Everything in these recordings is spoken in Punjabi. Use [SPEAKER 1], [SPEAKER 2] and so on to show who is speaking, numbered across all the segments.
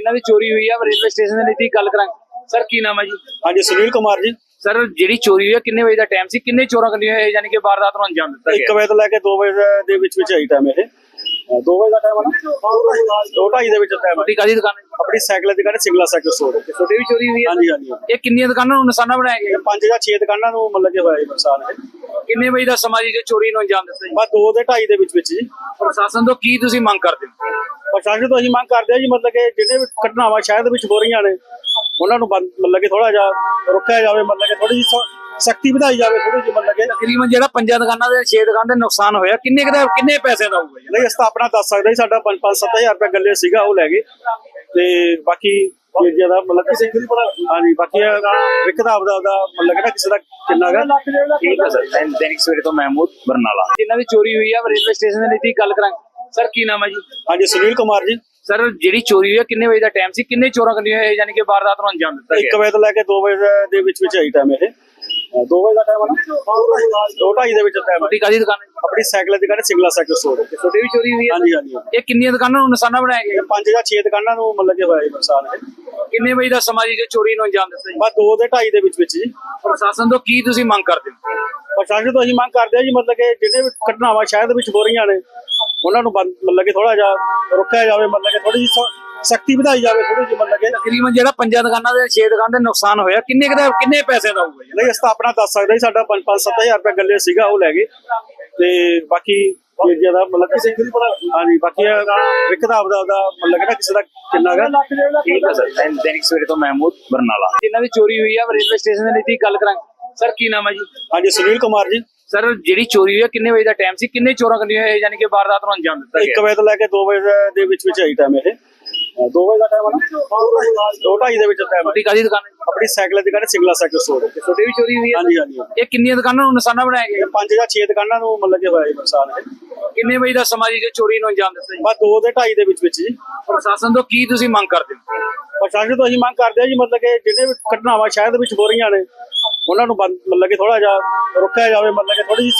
[SPEAKER 1] ਜਿਨ੍ਹਾਂ ਦੀ ਚੋਰੀ ਹੋਈ ਆ ਰੇਲਵੇ ਸਟੇਸ਼ਨ ਦੇ ਨਜ਼ਦੀਕ ਗੱਲ ਕਰਾਂਗੇ। ਸਰ ਕੀ ਨਾਮ ਹੈ ਜੀ?
[SPEAKER 2] ਹਾਂਜੀ ਸੁਨੀਲ ਕੁਮਾਰ ਜੀ।
[SPEAKER 1] ਸਰ ਜਿਹੜੀ ਚੋਰੀ ਹੋਈ ਆ ਕਿੰਨੇ ਵਜੇ ਦਾ ਟਾਈਮ ਸੀ? ਕਿੰਨੇ ਚੋਰਾਂ ਕੰਦੀਆਂ ਹੋਏ ਯਾਨੀ ਕਿ ਵਾਰਦਾਤ ਨੂੰ ਅੰਜਾਮ ਦਿੱਤਾ
[SPEAKER 2] 1 ਵਜੇ ਤੋਂ ਲੈ ਕੇ 2 ਵਜੇ ਦੇ ਵਿੱਚ ਵਿੱਚ ਆਈ ਟਾਈਮ ਇਹ। 2 ਵਜੇ ਦਾ ਟਾਈਮ ਹੈ ਨਾ? 2:30 ਦੇ ਵਿੱਚ ਟਾਈਮ
[SPEAKER 1] ਤੁਹਾਡੀ ਕਾਦੀ ਦੁਕਾਨ ਹੈ?
[SPEAKER 2] ਆਪਣੀ ਸਾਈਕਲ ਦੀ ਦੁਕਾਨ ਸਿੰਗਲਾ ਸਾਈਕਲ ਸਟੋਰ
[SPEAKER 1] ਛੋਟੇ ਵੀ ਚੋਰੀ ਹੋਈ ਹੈ?
[SPEAKER 2] ਹਾਂਜੀ ਹਾਂਜੀ
[SPEAKER 1] ਇਹ ਕਿੰਨੀਆਂ ਦੁਕਾਨਾਂ ਨੂੰ ਨਿਸ਼ਾਨਾ ਬਣਾਇਆ ਗਿਆ?
[SPEAKER 2] ਇਹ ਪੰਜ ਜਾਂ 6 ਦੁਕਾਨਾਂ ਨੂੰ ਮਤਲਬ ਕਿ ਹੋਇਆ ਜੀ ਨੁਕਸਾਨ ਇਹ
[SPEAKER 1] ਕਿੰਨੇ ਵਜੇ ਦਾ ਸਮਾਂ ਜੀ ਜੇ ਚੋਰੀ ਨੂੰ ਅੰਜਾਮ ਦਿੱਤਾ ਜੀ?
[SPEAKER 2] ਬਸ 2 ਦੇ 2:30 ਦੇ ਵਿੱਚ ਵਿੱਚ ਜੀ।
[SPEAKER 1] ਪ੍ਰਸ਼ਾਸਨ ਤੋਂ ਕੀ ਤੁਸੀਂ ਮੰਗ ਕਰਦੇ ਹੋ?
[SPEAKER 2] ਪ੍ਰਸ਼ਾਸਨ ਤੋਂ ਅਸੀਂ ਮੰਗ ਕਰਦੇ ਹਾਂ ਜੀ ਮਤਲਬ ਕਿ ਜਿਹੜੇ ਵੀ ਘਟਨਾਵਾਂ ਸ਼ਹਿਰ ਦੇ ਵਿੱਚ ਹੋ ਰਹੀਆਂ ਨੇ ਉਹਨਾਂ ਨੂੰ ਬੰਦ- ਮਤਲਬ ਕਿ ਥੋੜਾ ਜਿਹਾ ਰੋਕਿਆ ਜਾਵੇ ਮਤਲਬ ਕਿ ਥੋੜੀ ਜਿਹੀ ਸਖਤੀ ਵਧਾਈ ਜਾਵੇ ਥੋੜੀ ਜਿਹੀ ਮਤਲਬ ਕਿ।
[SPEAKER 1] ਤਕਰੀਬਨ ਜਿਹੜਾ ਪੰਜਾਂ ਦੁਕਾਨਾਂ ਦੇ 6 ਦੁਕਾਨ ਦੇ ਨੁਕਸਾਨ ਹੋਇਆ ਕਿੰਨੇ ਕੁ ਦਾ ਕਿੰਨੇ ਪੈਸੇ ਦਾ ਹੋਊਗਾ
[SPEAKER 2] ਨਹੀਂ ਅਸੀਂ ਤਾਂ ਆਪਣਾ ਦੱਸ ਸਕਦੇ ਜੀ ਸਾਡਾ 5-5-7000 ਰੁਪਏ ਗੱਲੇ ਸੀਗਾ ਉਹ ਲੈ ਗਏ। ਤੇ ਬਾਕੀ ਜੇ ਜ਼ਿਆਦਾ ਮਤਲਬ ਕਿਸੇ ਹਾਂਜੀ ਬਾਕੀ ਵਿਕਦਾ ਆਪਦਾ ਆਪਦਾ ਮਤਲਬ ਕਿ ਨਾ ਕਿਸੇ ਦਾ ਕਿੰਨਾ ਗਾ
[SPEAKER 1] ਠੀਕ ਹੈ ਸਰ। ਦੈਨਿਕ ਸਵੇਰੇ ਤੋਂ ਮਹਿਮੂਦ ਬਰਨਾਲਾ। ਜਿਨ੍ਹਾਂ ਦੀ ਚੋਰੀ ਹੋਈ ਆ ਰੇਲਵੇ ਸਟੇਸ਼ਨ ਦੇ ਨਜ਼ਦੀਕ ਗੱਲ ਕਰਾਂਗੇ। ਸਰ ਕੀ ਨਾਮ ਹੈ ਜੀ?
[SPEAKER 2] ਹਾਂਜੀ ਸੁਨੀਲ ਕੁਮਾਰ ਜੀ।
[SPEAKER 1] ਸਰ ਜਿਹੜੀ ਚੋਰੀ ਹੋਈ ਆ ਕਿੰਨੇ ਵਜੇ ਦਾ ਟਾਈਮ ਸੀ? ਕਿੰਨੇ ਚੋਰਾਂ ਹੋਏ ਯਾਨੀ ਕਿ ਵਾਰਦਾਤ ਨੂੰ ਅੰਜਾਮ ਦਿੱਤਾ
[SPEAKER 2] 1
[SPEAKER 1] ਗਿਆ
[SPEAKER 2] ਵਜੇ ਤੋਂ ਲੈ ਕੇ 2 ਵਜੇ ਦੇ ਵਿੱਚ ਵਿੱਚ ਆਈ ਟਾਈਮ ਇਹ। 2 ਵਜੇ ਦਾ ਟਾਈਮ ਹੈ ਨਾ? 2:30 ਦੇ ਵਿੱਚ ਟਾਈਮ
[SPEAKER 1] ਤੁਹਾਡੀ ਕਾਦੀ ਦੁਕਾਨ ਹੈ?
[SPEAKER 2] ਆਪਣੀ ਸਾਈਕਲ ਦੀ ਦੁਕਾਨ ਸਿੰਗਲਾ ਸਾਈਕਲ ਸਟੋਰ
[SPEAKER 1] ਛੋਟੇ ਵੀ ਚੋਰੀ ਹੋਈ ਹੈ?
[SPEAKER 2] ਹਾਂਜੀ ਹਾਂਜੀ।
[SPEAKER 1] ਇਹ ਕਿੰਨੀਆਂ ਦੁਕਾਨਾਂ ਨੂੰ ਨਿਸ਼ਾਨਾ ਬਣਾਇਆ ਗਿਆ?
[SPEAKER 2] ਇਹ ਪੰਜ ਜਾਂ 6 ਦੁਕਾਨਾਂ ਨੂੰ ਮਤਲਬ ਕਿ ਹੋਇਆ ਜੀ ਨੁਕਸਾਨ ਇਹ
[SPEAKER 1] ਕਿੰਨੇ ਵਜੇ ਦਾ ਸਮਾਂ ਜੀ ਜੇ ਚੋਰੀ ਨੂੰ ਅੰਜਾਮ ਦਿੱਤਾ ਜੀ?
[SPEAKER 2] ਬਸ 2 ਦੇ 2:30 ਦੇ ਵਿੱਚ ਵਿੱਚ ਜੀ।
[SPEAKER 1] ਪ੍ਰਸ਼ਾਸਨ ਤੋਂ ਕੀ ਤੁਸੀਂ ਮੰਗ ਕਰਦੇ ਹੋ?
[SPEAKER 2] ਪ੍ਰਸ਼ਾਸਨ ਤੋਂ ਅਸੀਂ ਮੰਗ ਕਰਦੇ ਹਾਂ ਜੀ ਮਤਲਬ ਕਿ ਜਿਹੜੇ ਵੀ ਘਟਨਾਵਾਂ ਸ਼ਹਿਰ ਦੇ ਵਿੱਚ ਹੋ ਰਹੀਆਂ ਨੇ ਉਹਨਾਂ ਨੂੰ ਬੰਦ- ਮਤਲਬ ਕਿ ਥੋੜਾ ਜਿਹਾ ਰੋਕਿਆ ਜਾਵੇ ਮਤਲਬ ਕਿ ਥੋੜੀ ਜਿਹੀ ਸਖਤੀ ਵਧਾਈ ਜਾਵੇ ਥੋੜੀ ਜਿਹੀ ਕਿ।
[SPEAKER 1] ਤਕਰੀਬਨ ਜਿਹੜਾ ਪੰਜਾਂ ਦੁਕਾਨਾਂ ਦੇ 6 ਦੁਕਾਨ ਦੇ ਨੁਕਸਾਨ ਹੋਇਆ ਕਿੰਨੇ ਕੁ ਦਾ ਕਿੰਨੇ ਪੈਸੇ ਦਾ ਹੋਊਗਾ
[SPEAKER 2] ਨਹੀਂ ਆਪਣਾ ਦੱਸ ਸਕਦੇ ਜੀ ਸਾਡਾ 5-5-7000 ਰੁਪਏ ਗੱਲੇ ਸੀਗਾ ਉਹ ਲੈ ਗਏ। ਤੇ ਬਾਕੀ ਜੇ ਜ਼ਿਆਦਾ ਮਤਲਬ ਕਿਸੇ ਹਾਂਜੀ ਬਾਕੀ ਵਿਕਦਾ ਆਪਦਾ ਆਪਦਾ ਮਤਲਬ ਨਾ ਕਿਸੇ ਦਾ ਕਿੰਨਾ ਗਾ
[SPEAKER 1] ਠੀਕ ਹੈ ਸਰ। ਦੈਨਿਕ ਸਵੇਰੇ ਤੋਂ ਮਹਿਮੂਦ ਬਰਨਾਲਾ। ਜਿਨ੍ਹਾਂ ਦੀ ਚੋਰੀ ਹੋਈ ਆ ਰੇਲਵੇ ਸਟੇਸ਼ਨ ਦੇ ਨਜ਼ਦੀਕ ਗੱਲ ਕਰਾਂਗੇ। ਸਰ ਕੀ ਨਾਮ ਹੈ ਜੀ?
[SPEAKER 2] ਹਾਂਜੀ ਸੁਨੀਲ ਕੁਮਾਰ ਜੀ।
[SPEAKER 1] ਸਰ ਜਿਹੜੀ ਚੋਰੀ ਹੋਈ ਆ ਕਿੰਨੇ ਵਜੇ ਦਾ ਟਾਈਮ ਸੀ? ਕਿੰਨੇ ਚੋਰਾਂ ਕੰਦੀਆਂ ਹੋਏ ਯਾਨੀ ਕਿ ਵਾਰਦਾਤ ਨੂੰ ਅੰਜਾਮ ਦਿੱਤਾ
[SPEAKER 2] 1
[SPEAKER 1] ਗਿਆ
[SPEAKER 2] ਵਜੇ ਤੋਂ ਲੈ ਕੇ 2 ਵਜੇ ਦੇ ਵਿੱਚ ਵਿੱਚ ਆਈ ਟਾਈਮ ਇਹ। 2 ਵਜੇ ਦਾ ਟਾਈਮ ਹੈ ਨਾ? 2:30 ਦੇ ਵਿੱਚ ਟਾਈਮ ਹੈ
[SPEAKER 1] ਤੁਹਾਡੀ ਕਾਦੀ ਦੁਕਾਨ ਹੈ?
[SPEAKER 2] ਆਪਣੀ ਸਾਈਕਲ ਦੀ ਦੁਕਾਨ ਸਿੰਗਲਾ ਸਾਈਕਲ ਸਟੋਰ
[SPEAKER 1] ਛੋਟੇ ਵੀ ਚੋਰੀ ਹੋਈ ਹੈ?
[SPEAKER 2] ਹਾਂਜੀ ਹਾਂਜੀ
[SPEAKER 1] ਇਹ ਕਿੰਨੀਆਂ ਦੁਕਾਨਾਂ ਨੂੰ ਨਿਸ਼ਾਨਾ ਬਣਾਇਆ ਗਿਆ?
[SPEAKER 2] ਇਹ ਪੰਜ ਜਾਂ 6 ਦੁਕਾਨਾਂ ਨੂੰ ਮਤਲਬ ਕਿ ਹੋਇਆ ਜੀ ਨੁਕਸਾਨ ਇਹ।
[SPEAKER 1] ਕਿੰਨੇ ਵਜੇ ਦਾ ਸਮਾਂ ਜੀ ਜੇ ਚੋਰੀ ਨੂੰ ਅੰਜਾਮ ਦਿੱਤਾ ਜੀ?
[SPEAKER 2] ਬਸ 2 ਦੇ 2:30 ਦੇ ਵਿੱਚ ਵਿੱਚ ਜੀ।
[SPEAKER 1] ਪ੍ਰਸ਼ਾਸਨ ਤੋਂ ਕੀ ਤੁਸੀਂ ਮੰਗ ਕਰਦੇ ਹੋ?
[SPEAKER 2] ਪ੍ਰਸ਼ਾਸਨ ਤੋਂ ਅਸੀਂ ਮੰਗ ਕਰਦੇ ਹਾਂ ਜੀ ਮਤਲਬ ਕਿ ਜਿਹੜੇ ਵੀ ਘਟਨਾਵਾਂ ਸ਼ਹਿਰ ਦੇ ਵਿੱਚ ਹੋ ਰਹੀਆਂ ਨੇ ਉਹਨਾਂ ਨੂੰ ਮਤਲਬ ਕਿ ਥੋੜਾ ਜਿਹਾ ਰੋਕਿਆ ਜਾਵੇ ਮਤਲਬ ਕਿ ਥੋੜੀ ਜਿਹੀ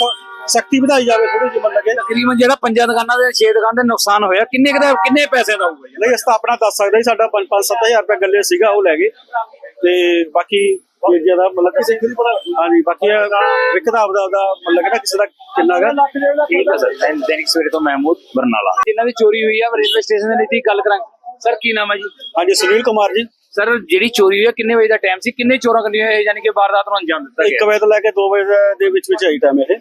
[SPEAKER 2] ਸਖਤੀ ਵਧਾਈ ਜਾਵੇ ਥੋੜੀ ਜਿਹੀ ਮਤਲਬ ਕਿ।
[SPEAKER 1] ਤਕਰੀਬਨ ਜਿਹੜਾ ਪੰਜਾਂ ਦੁਕਾਨਾਂ ਦੇ 6 ਦੁਕਾਨ ਦੇ ਨੁਕਸਾਨ ਹੋਇਆ ਕਿੰਨੇ ਕੁ ਦਾ ਕਿੰਨੇ ਪੈਸੇ ਦਾ ਹੋਊਗਾ ਜੀ?
[SPEAKER 2] ਨਹੀਂ ਅਸੀਂ ਤਾਂ ਆਪਣਾ ਦੱਸ ਸਕਦੇ ਜੀ ਸਾਡਾ 5-5-7000 ਰੁਪਏ ਗੱਲੇ ਸੀਗਾ ਉਹ ਲੈ ਗਏ। ਤੇ ਬਾਕੀ ਜੇ ਜ਼ਿਆਦਾ ਮਤਲਬ ਕਿਸੇ ਹਾਂਜੀ ਬਾਕੀ ਵਿਕਦਾ ਆਪਦਾ ਆਪਦਾ ਮਤਲਬ ਕਿ ਨਾ ਕਿਸੇ ਦਾ ਕਿੰਨਾ ਗਾ
[SPEAKER 1] ਠੀਕ ਹੈ ਸਰ। ਦੈਨਿਕ ਸਵੇਰੇ ਤੋਂ ਮਹਿਮੂਦ ਬਰਨਾਲਾ। ਜਿਨ੍ਹਾਂ ਦੀ ਚੋਰੀ ਹੋਈ ਆ ਰੇਲਵੇ ਸਟੇਸ਼ਨ ਦੇ ਨਜ਼ਦੀਕ ਗੱਲ ਕਰਾਂਗੇ। ਸਰ ਕੀ ਨਾਮ ਹੈ ਜੀ?
[SPEAKER 2] ਹਾਂਜੀ ਸੁਨੀਲ ਕੁਮਾਰ ਜੀ।
[SPEAKER 1] ਸਰ ਜਿਹੜੀ ਚੋਰੀ ਹੋਈ ਆ ਕਿੰਨੇ ਵਜੇ ਦਾ ਟਾਈਮ ਸੀ? ਕਿੰਨੇ ਚੋਰਾਂ ਕੰਦੀਆਂ ਹੋਏ ਯਾਨੀ ਕਿ ਵਾਰਦਾਤ ਨੂੰ ਅੰਜਾਮ ਦਿੱਤਾ
[SPEAKER 2] 1
[SPEAKER 1] ਗਿਆ
[SPEAKER 2] ਵਜੇ ਤੋਂ ਲੈ ਕੇ 2 ਵਜੇ ਦੇ ਵਿੱਚ ਵਿੱਚ ਆਈ ਟਾਈਮ ਇਹ।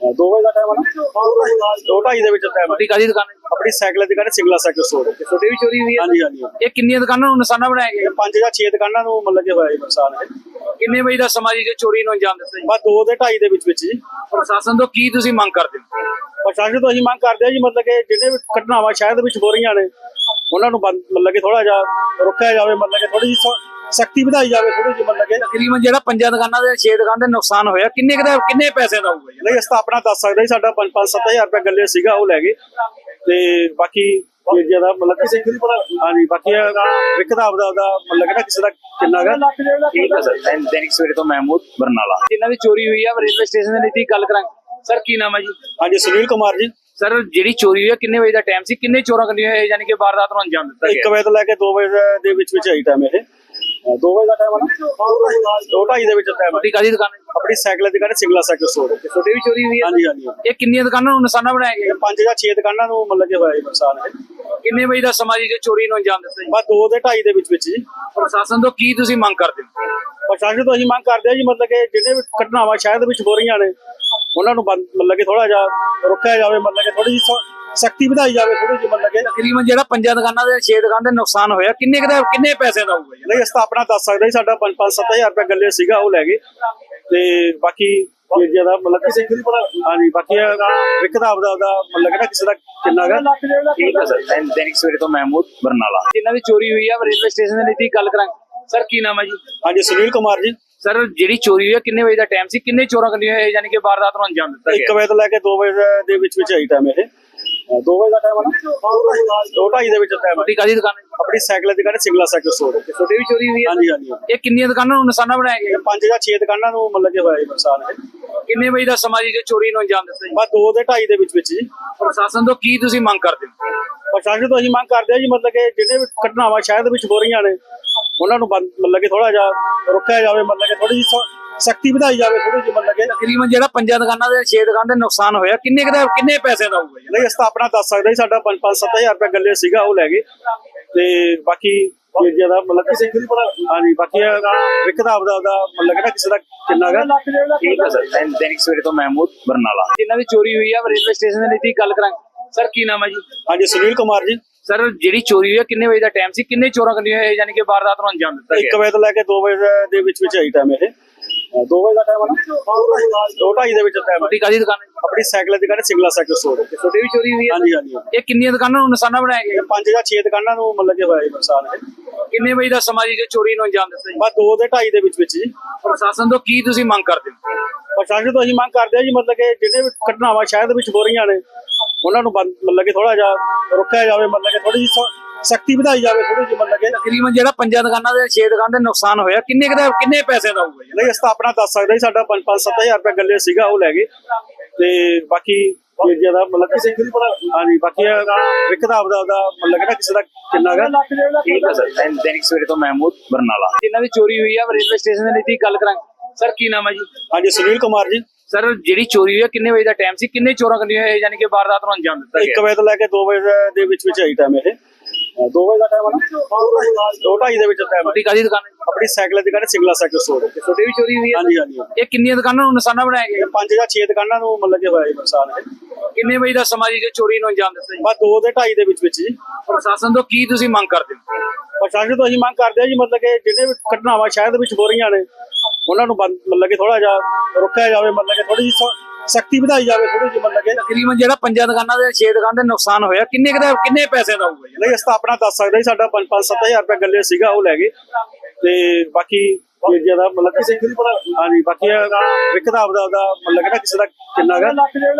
[SPEAKER 2] 2 ਵਜੇ ਦਾ ਟਾਈਮ ਹੈ ਨਾ? 2:30 ਦੇ ਵਿੱਚ ਟਾਈਮ ਹੈ
[SPEAKER 1] ਤੁਹਾਡੀ ਕਾਦੀ ਦੁਕਾਨ ਹੈ?
[SPEAKER 2] ਆਪਣੀ ਸਾਈਕਲ ਦੀ ਦੁਕਾਨ ਸਿੰਗਲਾ ਸਾਈਕਲ ਸਟੋਰ
[SPEAKER 1] ਛੋਟੇ ਵੀ ਚੋਰੀ ਹੋਈ ਹੈ?
[SPEAKER 2] ਹਾਂਜੀ ਹਾਂਜੀ।
[SPEAKER 1] ਇਹ ਕਿੰਨੀਆਂ ਦੁਕਾਨਾਂ ਨੂੰ ਨਿਸ਼ਾਨਾ ਬਣਾਇਆ ਗਿਆ?
[SPEAKER 2] ਇਹ ਪੰਜ ਜਾਂ 6 ਦੁਕਾਨਾਂ ਨੂੰ ਮਤਲਬ ਕਿ ਹੋਇਆ ਜੀ ਨੁਕਸਾਨ ਇਹ।
[SPEAKER 1] ਕਿੰਨੇ ਵਜੇ ਦਾ ਸਮਾਂ ਜੀ ਜੇ ਚੋਰੀ ਨੂੰ ਅੰਜਾਮ ਦਿੱਤਾ ਜੀ?
[SPEAKER 2] ਬਸ 2 ਦੇ 2:30 ਦੇ ਵਿੱਚ ਵਿੱਚ ਜੀ।
[SPEAKER 1] ਪ੍ਰਸ਼ਾਸਨ ਤੋਂ ਕੀ ਤੁਸੀਂ ਮੰਗ ਕਰਦੇ ਹੋ?
[SPEAKER 2] ਪ੍ਰਸ਼ਾਸਨ ਤੋਂ ਅਸੀਂ ਮੰਗ ਕਰਦੇ ਹਾਂ ਜੀ ਮਤਲਬ ਕਿ ਜਿਹੜੇ ਵੀ ਘਟਨਾਵਾਂ ਸ਼ਹਿਰ ਦੇ ਵਿੱਚ ਹੋ ਰਹੀਆਂ ਨੇ ਉਹਨਾਂ ਨੂੰ ਬੰਦ- ਮਤਲਬ ਕਿ ਥੋੜਾ ਜਿਹਾ ਰੋਕਿਆ ਜਾਵੇ ਮਤਲਬ ਕਿ ਥੋੜੀ ਜਿਹੀ ਸਖਤੀ ਵਧਾਈ ਜਾਵੇ ਥੋੜੀ ਜਿਹੀ ਮਤਲਬ ਕਿ
[SPEAKER 1] ਤਕਰੀਬਨ ਜਿਹੜਾ ਪੰਜਾਂ ਦੁਕਾਨਾਂ ਦੇ 6 ਦੁਕਾਨ ਦੇ ਨੁਕਸਾਨ ਹੋਇਆ ਕਿੰਨੇ ਕੁ ਦਾ ਕਿੰਨੇ ਪੈਸੇ ਦਾ ਹੋਊਗਾ ਜੀ?
[SPEAKER 2] ਨਹੀਂ ਅਸੀਂ ਤਾਂ ਆਪਣਾ ਦੱਸ ਸਕਦੇ ਜੀ ਸਾਡਾ 5-5-7000 ਰੁਪਏ ਗੱਲੇ ਸੀਗਾ ਉਹ ਲੈ ਗਏ। ਤੇ ਬਾਕੀ ਜੇ ਜ਼ਿਆਦਾ ਮਤਲਬ ਕਿਸੇ ਹਾਂਜੀ ਬਾਕੀ ਵਿਕਦਾ ਆਪਦਾ ਆਪਦਾ ਮਤਲਬ ਕਿ ਨਾ ਕਿਸੇ ਦਾ ਕਿੰਨਾ ਗਾ
[SPEAKER 1] ਠੀਕ ਹੈ ਸਰ ਦੈਨਿਕ ਸਵੇਰੇ ਤੋਂ ਮਹਿਮੂਦ ਬਰਨਾਲਾ। ਜਿਨ੍ਹਾਂ ਦੀ ਚੋਰੀ ਹੋਈ ਆ ਰੇਲਵੇ ਸਟੇਸ਼ਨ ਦੇ ਨਜ਼ਦੀਕ ਗੱਲ ਕਰਾਂਗੇ। ਸਰ ਕੀ ਨਾਮ ਹੈ ਜੀ?
[SPEAKER 2] ਹਾਂਜੀ ਸੁਨੀਲ ਕੁਮਾਰ ਜੀ।
[SPEAKER 1] ਸਰ ਜਿਹੜੀ ਚੋਰੀ ਹੋਈ ਆ ਕਿੰਨੇ ਵਜੇ ਦਾ ਟਾਈਮ ਸੀ? ਕਿੰਨੇ ਚੋਰਾਂ ਕੰਦੀਆਂ ਹੋਏ ਯਾਨੀ ਕਿ ਵਾਰਦਾਤ ਨੂੰ ਅੰਜਾਮ ਦਿੱਤਾ
[SPEAKER 2] 1
[SPEAKER 1] ਗਿਆ
[SPEAKER 2] ਵਜੇ ਤੋਂ ਲੈ ਕੇ 2 ਵਜੇ ਦੇ ਵਿੱਚ ਵਿੱਚ ਆਈ ਟਾਈਮ ਇਹ। 2 ਵਜੇ ਦਾ ਟਾਈਮ ਹੈ ਨਾ? 2:30 ਦੇ ਵਿੱਚ ਟਾਈਮ ਹੈ
[SPEAKER 1] ਤੁਹਾਡੀ ਕਾਦੀ ਦੁਕਾਨ ਹੈ
[SPEAKER 2] ਆਪਣੀ ਸਾਈਕਲ ਦੀ ਦੁਕਾਨ ਸਿੰਗਲਾ ਸਾਈਕਲ ਸਟੋਰ
[SPEAKER 1] ਛੋਟੇ ਵੀ ਚੋਰੀ ਹੋਈ ਹੈ?
[SPEAKER 2] ਹਾਂਜੀ ਹਾਂਜੀ
[SPEAKER 1] ਇਹ ਕਿੰਨੀਆਂ ਦੁਕਾਨਾਂ ਨੂੰ ਨਿਸ਼ਾਨਾ ਬਣਾਇਆ ਗਿਆ?
[SPEAKER 2] ਇਹ ਪੰਜ ਜਾਂ 6 ਦੁਕਾਨਾਂ ਨੂੰ ਮਤਲਬ ਕਿ ਹੋਇਆ ਜੀ ਨੁਕਸਾਨ ਇਹ
[SPEAKER 1] ਕਿੰਨੇ ਵਜੇ ਦਾ ਸਮਾਂ ਜੀ ਜੇ ਚੋਰੀ ਨੂੰ ਅੰਜਾਮ ਦਿੱਤਾ ਜੀ?
[SPEAKER 2] ਬਸ 2 ਦੇ 2:30 ਦੇ ਵਿੱਚ ਵਿੱਚ ਜੀ।
[SPEAKER 1] ਪ੍ਰਸ਼ਾਸਨ ਤੋਂ ਕੀ ਤੁਸੀਂ ਮੰਗ ਕਰਦੇ ਹੋ?
[SPEAKER 2] ਪ੍ਰਸ਼ਾਸਨ ਤੋਂ ਅਸੀਂ ਮੰਗ ਕਰਦੇ ਹਾਂ ਜੀ ਮਤਲਬ ਕਿ ਜਿਹੜੇ ਵੀ ਘਟਨਾਵਾਂ ਸ਼ਹਿਰ ਦੇ ਵਿੱਚ ਹੋ ਰਹੀਆਂ ਨੇ ਉਹਨਾਂ ਨੂੰ ਬੰਦ- ਮਤਲਬ ਕਿ ਥੋੜਾ ਜਿਹਾ ਰੋਕਿਆ ਜਾਵੇ ਮਤਲਬ ਕਿ ਥੋੜੀ ਜਿਹੀ ਸਖਤੀ ਵਧਾਈ ਜਾਵੇ ਥੋੜੀ ਜਿਹੀ ਮਤਲਬ ਕਿ
[SPEAKER 1] ਤਕਰੀਬਨ ਜਿਹੜਾ ਪੰਜਾਂ ਦੁਕਾਨਾਂ ਦੇ 6 ਦੁਕਾਨ ਦੇ ਨੁਕਸਾਨ ਹੋਇਆ ਕਿੰਨੇ ਕੁ ਦਾ ਕਿੰਨੇ ਪੈਸੇ ਦਾ ਹੋਊਗਾ ਜੀ?
[SPEAKER 2] ਨਹੀਂ ਆਪਣਾ ਦੱਸ ਸਕਦੇ ਜੀ ਸਾਡਾ 5-5-7000 ਰੁਪਏ ਗੱਲੇ ਸੀਗਾ ਉਹ ਲੈ ਗਏ। ਤੇ ਬਾਕੀ ਜ਼ਿਆਦਾ ਮਤਲਬ ਕਿਸੇ ਹਾਂਜੀ ਬਾਕੀ ਵਿਕਦਾ ਆਪਦਾ ਆਪਦਾ ਮਤਲਬ ਕਿ ਨਾ ਕਿਸੇ ਦਾ ਕਿੰਨਾ ਗਾ
[SPEAKER 1] ਠੀਕ ਹੈ ਸਰ। ਦੈਨਿਕ ਸਵੇਰੇ ਤੋਂ ਮਹਿਮੂਦ ਬਰਨਾਲਾ। ਜਿਨ੍ਹਾਂ ਦੀ ਚੋਰੀ ਹੋਈ ਆ ਰੇਲਵੇ ਸਟੇਸ਼ਨ ਦੇ ਨਜ਼ਦੀਕ ਗੱਲ ਕਰਾਂਗੇ। ਸਰ ਕੀ ਨਾਮ ਹੈ ਜੀ?
[SPEAKER 2] ਹਾਂਜੀ ਸੁਨੀਲ ਕੁਮਾਰ ਜੀ।
[SPEAKER 1] ਸਰ ਜਿਹੜੀ ਚੋਰੀ ਹੋਈ ਆ ਕਿੰਨੇ ਵਜੇ ਦਾ ਟਾਈਮ ਸੀ? ਕਿੰਨੇ ਚੋਰਾਂ ਕੰਦੀਆਂ ਹੋਏ ਯਾਨੀ ਕਿ ਵਾਰਦਾਤ ਨੂੰ ਅੰਜਾਮ ਦਿੱਤਾ
[SPEAKER 2] 1
[SPEAKER 1] ਗਿਆ
[SPEAKER 2] ਵਜੇ ਤੋਂ ਲੈ ਕੇ 2 ਵਜੇ ਦੇ ਵਿੱਚ ਵਿੱਚ ਆਈ ਟਾਈਮ ਇਹ। ਅਹ ਦੋ ਵਜੇ ਦਾ ਟਾਈਮ ਹੈ ਨਾ? ਦੋ ਢਾਈ ਦੇ ਵਿੱਚ ਟਾਈਮ ਹੈ
[SPEAKER 1] ਤੁਹਾਡੀ ਕਾਦੀ ਦੁਕਾਨ ਹੈ?
[SPEAKER 2] ਆਪਣੀ ਸਾਈਕਲ ਦੀ ਦੁਕਾਨ ਹੈ, ਸਿੰਗਲਾ ਸਾਈਕਲ ਸਟੋਰ
[SPEAKER 1] ਤੁਹਾਡੀ ਵੀ ਚੋਰੀ ਹੋਈ ਹੈ?
[SPEAKER 2] ਹਾਂਜੀ ਹਾਂਜੀ
[SPEAKER 1] ਇਹ ਕਿੰਨੀਆਂ ਦੁਕਾਨਾਂ ਨੂੰ ਨਿਸ਼ਾਨਾ ਬਣਾਇਆ ਗਿਆ?
[SPEAKER 2] ਇਹ ਪੰਜ ਜਾਂ ਛੇ ਦੁਕਾਨਾਂ ਨੂੰ ਮਤਲਬ ਕਿ ਹੋਇਆ ਜੀ ਨੁਕਸਾਨ ਹੈ।
[SPEAKER 1] ਕਿੰਨੇ ਵਜੇ ਦਾ ਸਮਾਂ ਜੀ ਜੇ ਚੋਰੀ ਨੂੰ ਅੰਜਾਮ ਦਿੱਤਾ ਜੀ?
[SPEAKER 2] ਬਸ ਦੋ ਦੇ ਢਾਈ ਦੇ ਵਿੱਚ ਵਿੱਚ ਜੀ।
[SPEAKER 1] ਪ੍ਰਸ਼ਾਸਨ ਤੋਂ ਕੀ ਤੁਸੀਂ ਮੰਗ ਕਰਦੇ ਹੋ?
[SPEAKER 2] ਪ੍ਰਸ਼ਾਸਨ ਤੋਂ ਅਸੀਂ ਮੰਗ ਕਰਦੇ ਹਾਂ ਜੀ ਮਤਲਬ ਕਿ ਜਿਹੜੇ ਵੀ ਘਟਨਾਵਾਂ ਸ਼ਹਿਰ ਦੇ ਵਿੱਚ ਹੋ ਰਹੀਆਂ ਨੇ ਉਹਨਾਂ ਨੂੰ ਬੰਦ ਮਤਲਬ ਕਿ ਥੋੜਾ ਜਿਹਾ ਰੋਕਿਆ ਜਾਵੇ ਮਤਲਬ ਕਿ ਥੋੜੀ ਜਿਹੀ ਸਖਤੀ ਵਧਾਈ ਜਾਵੇ ਥੋੜੀ ਜਿਹੀ ਮਤਲਬ ਕਿ।
[SPEAKER 1] ਤਕਰੀਬਨ ਜਿਹੜਾ ਪੰਜਾਂ ਦੁਕਾਨਾਂ ਦੇ ਛੇ ਦੁਕਾਨ ਦੇ ਨੁਕਸਾਨ ਹੋਇਆ ਕਿੰਨੇ ਕੁ ਦਾ ਕਿੰਨੇ ਪੈਸੇ ਦਾ ਹੋਊਗਾ
[SPEAKER 2] ਨਹੀਂ ਅਸੀਂ ਤਾਂ ਆਪਣਾ ਦੱਸ ਸਕਦੇ ਜੀ ਸਾਡਾ 5-7000 ਰੁਪਏ ਗੱਲੇ ਸੀਗਾ ਉਹ ਲੈ ਗਏ। ਤੇ ਬਾਕੀ ਜੇ ਜ਼ਿਆਦਾ ਮਤਲਬ ਕਿਸੇ ਹਾਂਜੀ ਬਾਕੀ ਵਿਕਦਾ ਆਪਦਾ ਆਪਦਾ ਮਤਲਬ ਕਿ ਨਾ ਕਿਸੇ ਦਾ ਕਿੰਨਾ ਗਾ
[SPEAKER 1] ਠੀਕ ਹੈ ਸਰ। ਦੈਨ- ਦੈਨਿਕ ਸਵੇਰੇ ਤੋਂ ਮਹਿਮੂਦ ਬਰਨਾਲਾ। ਜਿਨ੍ਹਾਂ ਦੀ ਚੋਰੀ ਹੋਈ ਆ ਰੇਲਵੇ ਸਟੇਸ਼ਨ ਦੇ ਨਜ਼ਦੀਕ ਗੱਲ ਕਰਾਂਗੇ। ਸਰ ਕੀ ਨਾਮ ਹੈ ਜੀ?
[SPEAKER 2] ਹਾਂਜੀ ਸੁਨੀਲ ਕੁਮਾਰ ਜੀ।
[SPEAKER 1] ਸਰ ਜਿਹੜੀ ਚੋਰੀ ਹੋਈ ਹੈ ਕਿੰਨੇ ਵਜੇ ਦਾ ਟਾਈਮ ਸੀ? ਕਿੰਨੇ ਚੋਰਾਂ ਇਹ ਯਾਨੀ ਕਿ ਵਾਰਦਾਤ ਨੂੰ ਅੰਜਾਮ ਦਿੱਤਾ
[SPEAKER 2] 1
[SPEAKER 1] ਗਿਆ
[SPEAKER 2] ਵਜੇ ਤੋਂ ਲੈ ਕੇ 2 ਵਜੇ ਦੇ ਵਿੱਚ ਵਿੱਚ ਆਈ ਟਾਈਮ ਇਹ। 2 ਵਜੇ ਦਾ ਟਾਈਮ ਹੈ ਨਾ? ਦੋ ਢਾਈ ਦੇ ਵਿੱਚ ਟਾਈਮ ਹੈ
[SPEAKER 1] ਤੁਹਾਡੀ ਕਾਦੀ ਦੁਕਾਨ ਹੈ?
[SPEAKER 2] ਆਪਣੀ ਸਾਈਕਲ ਦੀ ਦੁਕਾਨ ਹੈ, ਸਿੰਗਲਾ ਸਾਈਕਲ ਸਟੋਰ
[SPEAKER 1] ਤੁਹਾਡੀ ਵੀ ਚੋਰੀ ਹੋਈ ਹੈ?
[SPEAKER 2] ਹਾਂਜੀ ਹਾਂਜੀ।
[SPEAKER 1] ਇਹ ਕਿੰਨੀਆਂ ਦੁਕਾਨਾਂ ਨੂੰ ਨਿਸ਼ਾਨਾ ਬਣਾਇਆ ਗਿਆ?
[SPEAKER 2] ਇਹ ਪੰਜ ਜਾਂ ਛੇ ਦੁਕਾਨਾਂ ਨੂੰ ਮਤਲਬ ਕਿ ਹੋਇਆ ਜੀ ਨੁਕਸਾਨ ਹੈ
[SPEAKER 1] ਕਿੰਨੇ ਵਜੇ ਦਾ ਸਮਾਂ ਜੀ ਜੇ ਚੋਰੀ ਨੂੰ ਅੰਜਾਮ ਦਿੱਤਾ ਜੀ?
[SPEAKER 2] ਬਸ ਦੋ ਦੇ ਢਾਈ ਦੇ ਵਿੱਚ ਵਿੱਚ ਜੀ।
[SPEAKER 1] ਪ੍ਰਸ਼ਾਸਨ ਤੋਂ ਕੀ ਤੁਸੀਂ ਮੰਗ ਕਰਦੇ ਹੋ?
[SPEAKER 2] ਪ੍ਰਸ਼ਾਸਨ ਤੋਂ ਅਸੀਂ ਮੰਗ ਕਰਦੇ ਹਾਂ ਜੀ ਮਤਲਬ ਕਿ ਜਿਹੜੇ ਵੀ ਘਟਨਾਵਾਂ ਸ਼ਹਿਰ ਦੇ ਵਿੱਚ ਹੋ ਰਹੀਆਂ ਨੇ ਉਹਨਾਂ ਨੂੰ ਮਤਲਬ ਕਿ ਥੋੜਾ ਜਿਹਾ ਰੋਕਿਆ ਜਾਵੇ ਮਤਲਬ ਕਿ ਥੋੜੀ ਜਿਹੀ ਸਖਤੀ ਵਧਾਈ ਜਾਵੇ ਥੋੜੀ ਜਿਹੀ ਕਿ।
[SPEAKER 1] ਤਕਰੀਬਨ ਜਿਹੜਾ ਪੰਜਾਂ ਦੁਕਾਨਾਂ ਦੇ ਛੇ ਦੁਕਾਨ ਦੇ ਨੁਕਸਾਨ ਹੋਇਆ ਕਿੰਨੇ ਕੁ ਦਾ ਕਿੰਨੇ ਪੈਸੇ ਦਾ ਹੋਊਗਾ
[SPEAKER 2] ਨਹੀਂ ਆਪਣਾ ਦੱਸ ਸਕਦੇ ਜੀ ਸਾਡਾ 5-7000 ਰੁਪਏ ਗੱਲੇ ਸੀਗਾ ਉਹ ਲੈ ਗਏ। ਤੇ ਬਾਕੀ ਜੇ ਜ਼ਿਆਦਾ ਮਤਲਬ ਕਿਸੇ ਹਾਂਜੀ ਬਾਕੀ ਵਿਕਦਾ ਆਪਦਾ ਆਪਦਾ ਮਤਲਬ ਨਾ ਕਿਸੇ ਦਾ ਕਿੰਨਾ ਗਾ
[SPEAKER 1] ਠੀਕ ਹੈ ਸਰ। ਦੈਨ- ਦੈਨਿਕ ਸਵੇਰੇ ਤੋਂ ਮਹਿਮੂਦ ਬਰਨਾਲਾ। ਜਿਨ੍ਹਾਂ ਦੀ ਚੋਰੀ ਹੋਈ ਆ ਰੇਲਵੇ ਸਟੇਸ਼ਨ ਦੇ ਨਜ਼ਦੀਕ ਗੱਲ ਕਰਾਂਗੇ। ਸਰ ਕੀ ਨਾਮ ਹੈ ਜੀ?
[SPEAKER 2] ਹਾਂਜੀ ਸੁਨੀਲ ਕੁਮਾਰ ਜੀ।
[SPEAKER 1] ਸਰ ਜਿਹੜੀ ਚੋਰੀ ਹੋਈ ਕਿੰਨੇ ਵਜੇ ਦਾ ਟਾਈਮ ਸੀ? ਕਿੰਨੇ ਚੋਰਾਂ ਕੰਦੀਆਂ ਇਹ ਯਾਨੀ ਕਿ ਵਾਰਦਾਤ ਨੂੰ ਅੰਜਾਮ ਦਿੱਤਾ
[SPEAKER 2] 1
[SPEAKER 1] ਗਿਆ
[SPEAKER 2] ਵਜੇ ਤੋਂ ਲੈ ਕੇ 2 ਵਜੇ ਦੇ ਵਿੱਚ ਵਿੱਚ ਆਈ ਟਾਈਮ ਇਹ। 2 ਵਜੇ ਦਾ ਟਾਈਮ ਹੈ ਨਾ? ਦੋ ਢਾਈ ਦੇ ਵਿੱਚ ਟਾਈਮ ਹੈ
[SPEAKER 1] ਤੁਹਾਡੀ ਕਾਦੀ ਦੁਕਾਨ ਹੈ?
[SPEAKER 2] ਆਪਣੀ ਸਾਈਕਲ ਦੀ ਦੁਕਾਨ ਹੈ, ਸਿੰਗਲਾ ਸਾਈਕਲ ਸਟੋਰ
[SPEAKER 1] ਤੁਹਾਡੀ ਵੀ ਚੋਰੀ ਹੋਈ ਹੈ?
[SPEAKER 2] ਹਾਂਜੀ ਹਾਂਜੀ
[SPEAKER 1] ਇਹ ਕਿੰਨੀਆਂ ਦੁਕਾਨਾਂ ਨੂੰ ਨਿਸ਼ਾਨਾ ਬਣਾਇਆ ਗਿਆ?
[SPEAKER 2] ਇਹ ਪੰਜ ਜਾਂ ਛੇ ਦੁਕਾਨਾਂ ਨੂੰ ਮਤਲਬ ਕਿ ਹੋਇਆ ਜੀ ਨੁਕਸਾਨ ਹੈ
[SPEAKER 1] ਕਿੰਨੇ ਵਜੇ ਦਾ ਸਮਾਂ ਜੀ ਜੇ ਚੋਰੀ ਨੂੰ ਅੰਜਾਮ ਦਿੱਤਾ ਜੀ?
[SPEAKER 2] ਬਸ ਦੋ ਦੇ ਢਾਈ ਦੇ ਵਿੱਚ ਵਿੱਚ ਜੀ।
[SPEAKER 1] ਪ੍ਰਸ਼ਾਸਨ ਤੋਂ ਕੀ ਤੁਸੀਂ ਮੰਗ ਕਰਦੇ ਹੋ?
[SPEAKER 2] ਪ੍ਰਸ਼ਾਸਨ ਤੋਂ ਅਸੀਂ ਮੰਗ ਕਰਦੇ ਹਾਂ ਜੀ ਮਤਲਬ ਕਿ ਜਿਹੜੇ ਵੀ ਘਟਨਾਵਾਂ ਸ਼ਹਿਰ ਦੇ ਵਿੱਚ ਹੋ ਰਹੀਆਂ ਨੇ ਉਹਨਾਂ ਨੂੰ ਬੰਦ ਮਤਲਬ ਕਿ ਥੋੜਾ ਜਿਹਾ ਰੋਕਿਆ ਜਾਵੇ ਮਤਲਬ ਕਿ ਥੋੜੀ ਜਿਹੀ ਸਖਤੀ ਵਧਾਈ ਜਾਵੇ ਥੋੜੀ ਜਿਹੀ ਮਤਲਬ ਕਿ।
[SPEAKER 1] ਤਕਰੀਬਨ ਜਿਹੜਾ ਪੰਜਾਂ ਦੁਕਾਨਾਂ ਦੇ ਛੇ ਦੁਕਾਨ ਦੇ ਨੁਕਸਾਨ ਹੋਇਆ ਕਿੰਨੇ ਕੁ ਦਾ ਕਿੰਨੇ ਪੈਸੇ ਦਾ ਹੋਊਗਾ ਜੀ?
[SPEAKER 2] ਨਹੀਂ ਅਸੀਂ ਤਾਂ ਆਪਣਾ ਦੱਸ ਸਕਦੇ ਜੀ ਸਾਡਾ 5-7000 ਰੁਪਏ ਗੱਲੇ ਸੀਗਾ ਉਹ ਲੈ ਗਏ। ਤੇ ਬਾਕੀ ਜੇ ਜ਼ਿਆਦਾ ਮਤਲਬ ਕਿਸੇ ਹਾਂਜੀ ਬਾਕੀ ਵਿਕਦਾ ਆਪਦਾ ਆਪਦਾ ਮਤਲਬ ਕਿ ਨਾ ਕਿਸੇ ਦਾ ਕਿੰਨਾ ਗਾ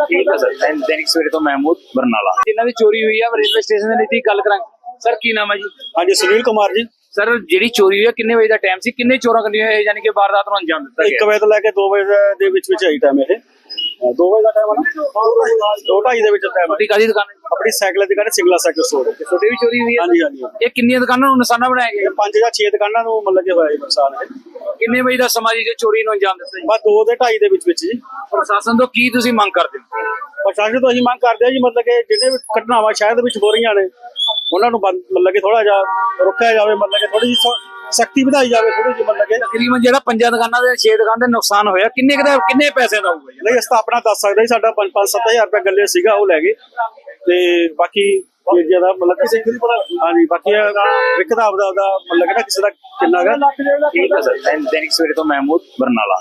[SPEAKER 1] ਠੀਕ ਹੈ ਸਰ। ਦੈਨ- ਦੈਨਿਕ ਸਵੇਰੇ ਤੋਂ ਮਹਿਮੂਦ ਬਰਨਾਲਾ। ਜਿਨ੍ਹਾਂ ਦੀ ਚੋਰੀ ਹੋਈ ਆ ਰੇਲਵੇ ਸਟੇਸ਼ਨ ਦੇ ਨਜ਼ਦੀਕ ਗੱਲ ਕਰਾਂਗੇ। ਸਰ ਕੀ ਨਾਮ ਹੈ ਜੀ?
[SPEAKER 2] ਹਾਂਜੀ ਸੁਨੀਲ ਕੁਮਾਰ ਜੀ।
[SPEAKER 1] ਸਰ ਜਿਹੜੀ ਚੋਰੀ ਹੋਈ ਹੈ ਕਿੰਨੇ ਵਜੇ ਦਾ ਟਾਈਮ ਸੀ? ਕਿੰਨੇ ਚੋਰਾਂ ਕੰਦੀਆਂ ਇਹ ਯਾਨੀ ਕਿ ਵਾਰਦਾਤ ਨੂੰ ਅੰਜਾਮ ਦਿੱਤਾ
[SPEAKER 2] 1
[SPEAKER 1] ਗਿਆ
[SPEAKER 2] ਵਜੇ ਤੋਂ ਲੈ ਕੇ 2 ਵਜੇ ਦੇ ਵਿੱਚ ਵਿੱਚ ਆਈ ਟਾਈਮ ਇਹ। 2 ਵਜੇ ਦਾ ਟਾਈਮ ਹੈ ਨਾ? ਦੋ ਢਾਈ ਦੇ ਵਿੱਚ ਟਾਈਮ ਹੈ
[SPEAKER 1] ਤੁਹਾਡੀ ਕਾਦੀ ਦੁਕਾਨ ਹੈ?
[SPEAKER 2] ਆਪਣੀ ਸਾਈਕਲ ਦੀ ਦੁਕਾਨ ਹੈ, ਸਿੰਗਲਾ ਸਾਈਕਲ ਸਟੋਰ
[SPEAKER 1] ਤੁਹਾਡੀ ਵੀ ਚੋਰੀ ਹੋਈ ਹੈ?
[SPEAKER 2] ਹਾਂਜੀ ਹਾਂਜੀ
[SPEAKER 1] ਇਹ ਕਿੰਨੀਆਂ ਦੁਕਾਨਾਂ ਨੂੰ ਨਿਸ਼ਾਨਾ ਬਣਾਇਆ ਗਿਆ?
[SPEAKER 2] ਇਹ ਪੰਜ ਜਾਂ ਛੇ ਦੁਕਾਨਾਂ ਨੂੰ ਮਤਲਬ ਕਿ ਹੋਇਆ ਜੀ ਨੁਕਸਾਨ ਹੈ
[SPEAKER 1] ਕਿੰਨੇ ਵਜੇ ਦਾ ਸਮਾਂ ਜੀ ਜੇ ਚੋਰੀ ਨੂੰ ਅੰਜਾਮ ਦਿੱਤਾ ਜੀ?
[SPEAKER 2] ਬਸ ਦੋ ਦੇ ਢਾਈ ਦੇ ਵਿੱਚ ਵਿੱਚ ਜੀ।
[SPEAKER 1] ਪ੍ਰਸ਼ਾਸਨ ਤੋਂ ਕੀ ਤੁਸੀਂ ਮੰਗ ਕਰਦੇ ਹੋ?
[SPEAKER 2] ਪ੍ਰਸ਼ਾਸਨ ਤੋਂ ਅਸੀਂ ਮੰਗ ਕਰਦੇ ਹਾਂ ਜੀ ਮਤਲਬ ਕਿ ਜਿਹੜੇ ਵੀ ਘਟਨਾਵਾਂ ਸ਼ਹਿਰ ਦੇ ਵਿੱਚ ਹੋ ਰਹੀਆਂ ਨੇ ਉਹਨਾਂ ਨੂੰ ਬੰਦ ਮਤਲਬ ਕਿ ਥੋੜਾ ਜਿਹਾ ਰੋਕਿਆ ਜਾਵੇ ਮਤਲਬ ਕਿ ਥੋੜੀ ਜਿਹੀ ਸਖਤੀ ਵਧਾਈ ਜਾਵੇ ਥੋੜੀ ਜਿਹੀ ਮਤਲਬ ਕਿ
[SPEAKER 1] ਤਕਰੀਬਨ ਜਿਹੜਾ ਪੰਜਾਂ ਦੁਕਾਨਾਂ ਦੇ ਛੇ ਦੁਕਾਨ ਦੇ ਨੁਕਸਾਨ ਹੋਇਆ ਕਿੰਨੇ ਕੁ ਦਾ ਕਿੰਨੇ ਪੈਸੇ ਦਾ ਹੋਊਗਾ ਜੀ?
[SPEAKER 2] ਨਹੀਂ ਅਸੀਂ ਤਾਂ ਆਪਣਾ ਦੱਸ ਸਕਦੇ ਜੀ ਸਾਡਾ 5-7000 ਰੁਪਏ ਗੱਲੇ ਸੀਗਾ ਉਹ ਲੈ ਗਏ। ਤੇ ਬਾਕੀ ਜੇ ਜ਼ਿਆਦਾ ਮਤਲਬ ਕਿਸੇ ਹਾਂਜੀ ਬਾਕੀ ਵਿਕਦਾ ਆਪਦਾ ਆਪਦਾ ਮਤਲਬ ਕਿ ਨਾ ਕਿਸੇ ਦਾ ਕਿੰਨਾ ਗਾ
[SPEAKER 1] ਠੀਕ ਹੈ ਸਰ ਦੈਨਿਕ ਸਵੇਰੇ ਤੋਂ ਮਹਿਮੂਦ ਬਰਨਾਲਾ।